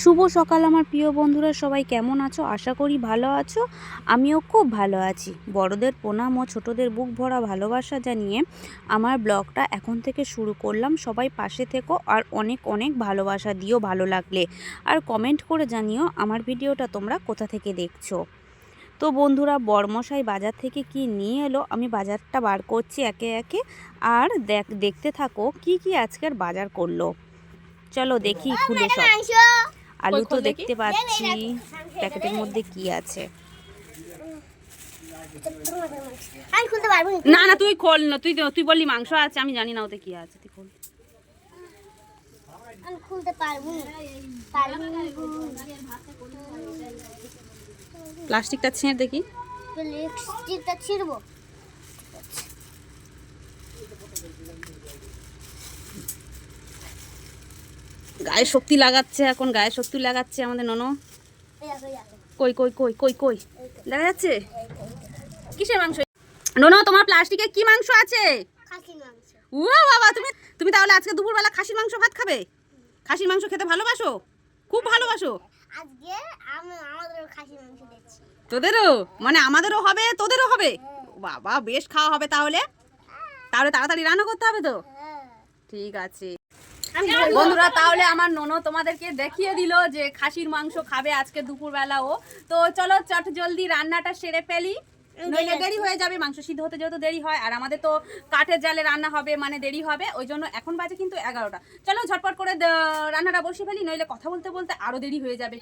শুভ সকাল আমার প্রিয় বন্ধুরা, সবাই কেমন আছো? আশা করি ভালো আছো। আমিও খুব ভালো আছি। বড়দের প্রণাম ও ছোটদের বুক ভরা ভালোবাসা জানিয়ে আমার ব্লগটা এখন থেকে শুরু করলাম। সবাই পাশে থেকো আর অনেক অনেক ভালোবাসা দিও ভালো লাগলে। আর কমেন্ট করে জানিও আমার ভিডিওটা তোমরা কোথা থেকে দেখছ। তো বন্ধুরা বর্মশাই বাজার থেকে কি নিয়ে এলো? আমি বাজারটা বার করছি একে একে। আর দেখ, দেখতে থাকো কি কি আজকের বাজার করল। চলো দেখি খুলে সব। আলু তো দেখতে পাচ্ছি। প্যাকেটের মধ্যে কি আছে? না। না তুই খোল না তুই তুই বললি মাংস আছে আমি জানি না ওতে কি আছে তুই খোল। আমি খুলতে পারব। প্লাস্টিকটা ছেঁড় দেখি। তো লিপস্টিকটা ছিঁড়বো। গায়ে শক্তি লাগাচ্ছে এখন গায়ে শক্তি লাগাচ্ছে আমাদের ননো। কই কই কই কই কই? দেখা যাচ্ছে? কিসের মাংস? ননো তোমার প্লাস্টিকে কি মাংস আছে? খাসির মাংস। ও বাবা তুমি তুমি তাহলে আজকে দুপুরবেলা খাসির মাংস ভাত খাবে? খাসির মাংস খেতে ভালোবাসো? খুব ভালোবাসো? আজকে খাসির মাংস তোদেরও? মানে আমাদেরও হবে তোদেরও হবে? বাবা বেশ খাওয়া হবে তাহলে। তাহলে তাড়াতাড়ি রান্না করতে হবে তো? হ্যাঁ। ঠিক আছে। বন্ধুরা তাহলে আমার ননো তোমাদেরকে দেখিয়ে দিল যে খাসির মাংস খাবে আজকে দুপুরবেলা ও। তো চলো চট জলদি রান্নাটা সেরে ফেলি। নইলে দেরি হয়ে যাবে মাংস সিদ্ধ হতে যেহেতু দেরি হয় আর আমাদের তো কাঠের জালে রান্না হবে মানে দেরি হবে ওই জন্য এখন বাজে কিন্তু এগারোটা। চলো ঝটপট করে রান্নাটা বসে ফেলি নইলে কথা বলতে বলতে আরও দেরি হয়ে যাবে।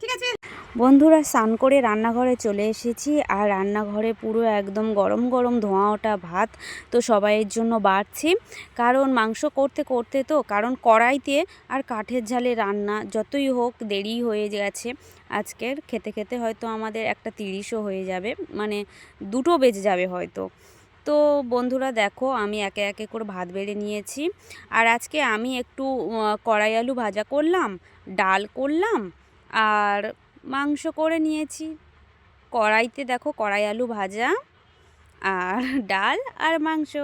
ঠিক আছে? বন্ধুরা, স্নান করে রান্নাঘরে চলে এসেছি আর রান্নাঘরে পুরো একদম গরম গরম ধোঁয়া ওঠা ভাত তো সবাইয়ের জন্য বাড়ছি। কারণ মাংস করতে করতে তো, কারণ কড়াইতে আর কাঠের ঝালে রান্না যতই হোক দেরি হয়ে গেছে। আজকের খেতে খেতে হয়তো আমাদের একটা তিরিশও হয়ে যাবে মানে দুটো বেজে যাবে হয়তো। তো বন্ধুরা, দেখো আমি একে একে করে ভাত বেড়ে নিয়েছি। আর আজকে আমি একটু কড়াই আলু ভাজা করলাম, ডাল করলাম, আর মাংস করে নিয়েছি। কড়াইতে দেখো কড়াই আলু ভাজা আর ডাল আর মাংস।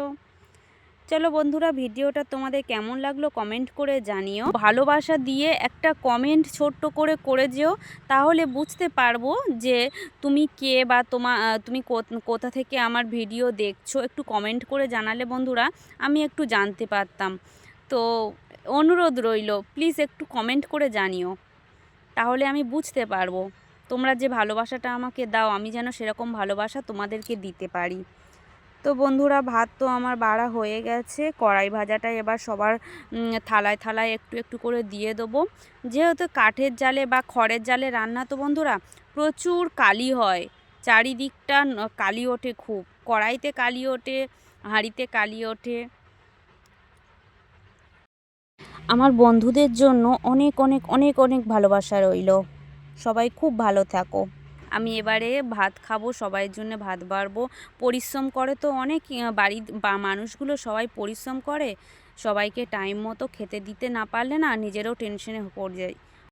চলো বন্ধুরা, ভিডিওটা তোমাদের কেমন লাগল কমেন্ট করে জানিও। ভালোবাসা দিয়ে একটা কমেন্ট ছোট্ট করে করে যেও, তাহলে বুঝতে পারব যে তুমি কে বা তোমা তুমি কোথ- থেকে আমার ভিডিও দেখছ। একটু কমেন্ট করে জানালে বন্ধুরা, আমি একটু জানতে পারতাম। তো অনুরোধ রইল, প্লিজ একটু কমেন্ট করে জানিও। তাহলে আমি বুঝতে পারব। তোমরা যে ভালোবাসাটা আমাকে দাও, আমি যেন সেরকম ভালোবাসা তোমাদেরকে দিতে পারি। তো বন্ধুরা, ভাত তো আমার বাড়া হয়ে গেছে। কড়াই ভাজাটা এবার সবার থালায় থালায় একটু একটু করে দিয়ে দেবো। যেহেতু কাঠের জালে বা খড়ের জালে রান্না তো বন্ধুরা প্রচুর কালি হয়। চারিদিকটা কালি ওঠে খুব। কড়াইতে কালি ওঠে, হাঁড়িতে কালি ওঠে। আমার বন্ধুদের জন্য অনেক অনেক অনেক অনেক ভালোবাসা রইল। সবাই খুব ভালো থাকো। আমি এবারে ভাত খাব সবাইয়ের জন্য ভাত বাড়বো। পরিশ্রম করে তো অনেক বাড়ির বাড়ি বা মানুষগুলো সবাই পরিশ্রম করে। সবাইকে টাইম মতো খেতে দিতে না পারলে না নিজেরও টেনশনে পড়ে যায়